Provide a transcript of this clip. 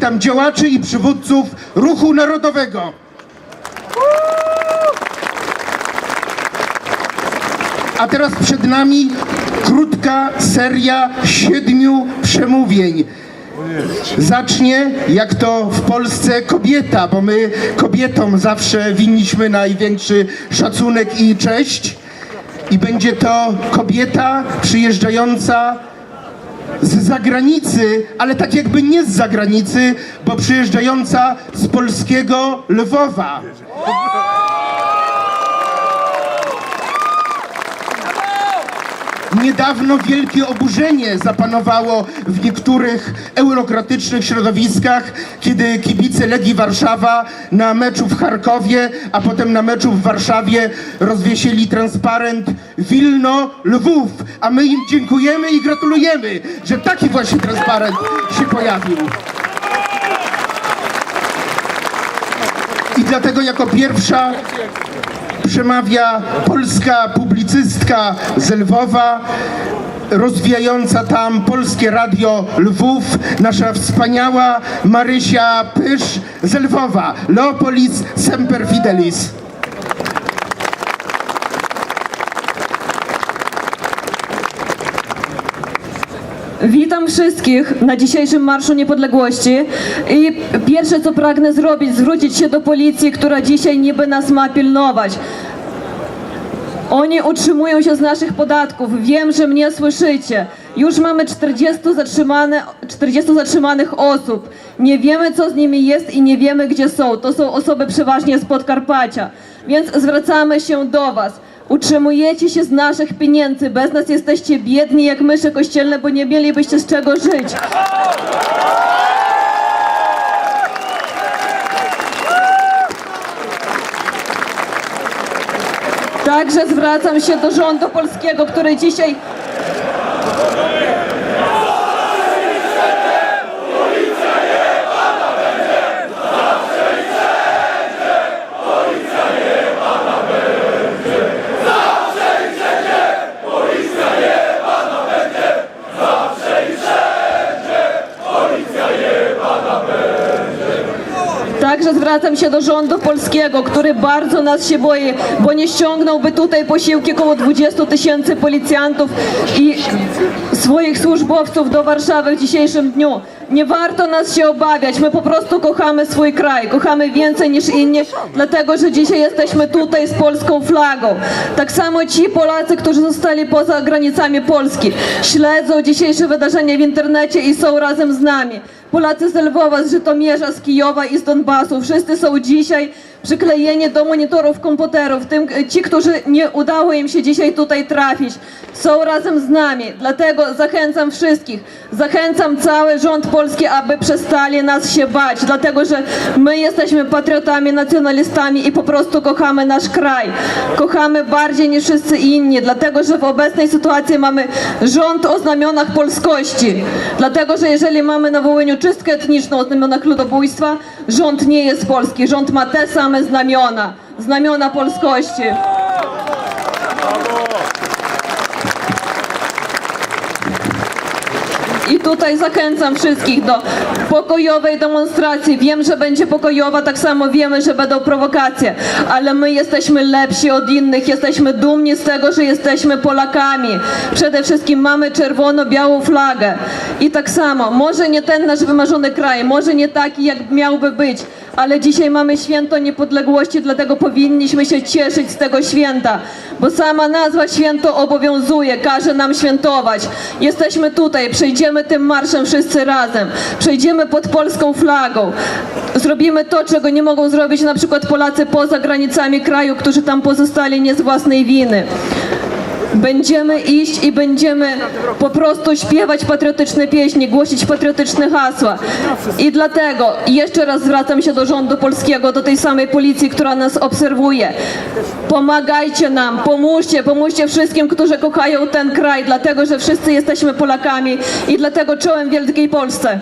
witam działaczy i przywódców Ruchu Narodowego. A teraz przed nami krótka seria siedmiu przemówień. Zacznie, jak to w Polsce, kobieta, bo my kobietom zawsze winniśmy największy szacunek i cześć. I będzie to kobieta przyjeżdżająca z zagranicy, ale tak jakby nie z zagranicy, bo przyjeżdżająca z polskiego Lwowa. Niedawno wielkie oburzenie zapanowało w niektórych eurokratycznych środowiskach, kiedy kibice Legii Warszawa na meczu w Charkowie, a potem na meczu w Warszawie rozwiesili transparent Wilno Lwów, a my im dziękujemy i gratulujemy, że taki właśnie transparent się pojawił. Dlatego jako pierwsza przemawia polska publicystka z Lwowa, rozwijająca tam Polskie Radio Lwów, nasza wspaniała Marysia Pysz z Lwowa. Leopolis Semper Fidelis. Witam wszystkich na dzisiejszym Marszu Niepodległości i pierwsze co pragnę zrobić, zwrócić się do policji, która dzisiaj niby nas ma pilnować. Oni utrzymują się z naszych podatków. Wiem, że mnie słyszycie. Już mamy 40, zatrzymane, 40 zatrzymanych osób. Nie wiemy, co z nimi jest i nie wiemy, gdzie są. To są osoby przeważnie z Podkarpacia. Więc zwracamy się do Was. Utrzymujecie się z naszych pieniędzy. Bez nas jesteście biedni jak mysze kościelne, bo nie mielibyście z czego żyć. Także zwracam się do rządu polskiego, który dzisiaj Także zwracam się do rządu polskiego, który bardzo nas się boi, bo nie ściągnąłby tutaj posiłki około 20 tysięcy policjantów i swoich służbowców do Warszawy w dzisiejszym dniu. Nie warto nas się obawiać, my po prostu kochamy swój kraj, kochamy więcej niż inni, dlatego że dzisiaj jesteśmy tutaj z polską flagą. Tak samo ci Polacy, którzy zostali poza granicami Polski, śledzą dzisiejsze wydarzenia w internecie i są razem z nami. Polacy z Lwowa, z Żytomierza, z Kijowa i z Donbasu. Wszyscy są dzisiaj przyklejeni do monitorów komputerów. Tym, ci, którzy nie udało im się dzisiaj tutaj trafić, są razem z nami. Dlatego zachęcam wszystkich, zachęcam cały rząd polski, aby przestali nas się bać. Dlatego, że my jesteśmy patriotami, nacjonalistami i po prostu kochamy nasz kraj. Kochamy bardziej niż wszyscy inni, dlatego, że w obecnej sytuacji mamy rząd o znamionach polskości. Dlatego, że jeżeli mamy na Wołyniu czystkę etniczną o znamionach ludobójstwa, rząd nie jest polski. Rząd ma te same znamiona, znamiona polskości. I tutaj zachęcam wszystkich do pokojowej demonstracji. Wiem, że będzie pokojowa, tak samo wiemy, że będą prowokacje, ale my jesteśmy lepsi od innych, jesteśmy dumni z tego, że jesteśmy Polakami. Przede wszystkim mamy czerwono-białą flagę. I tak samo, może nie ten nasz wymarzony kraj, może nie taki, jak miałby być, ale dzisiaj mamy święto niepodległości, dlatego powinniśmy się cieszyć z tego święta, bo sama nazwa święto obowiązuje, każe nam świętować. Jesteśmy tutaj, przejdziemy tym marszem wszyscy razem, przejdziemy pod polską flagą, zrobimy to, czego nie mogą zrobić na przykład Polacy poza granicami kraju, którzy tam pozostali nie z własnej winy. Będziemy iść i będziemy po prostu śpiewać patriotyczne pieśni, głosić patriotyczne hasła. I dlatego jeszcze raz zwracam się do rządu polskiego, do tej samej policji, która nas obserwuje. Pomagajcie nam, pomóżcie, pomóżcie wszystkim, którzy kochają ten kraj, dlatego że wszyscy jesteśmy Polakami i dlatego czołem Wielkiej Polsce.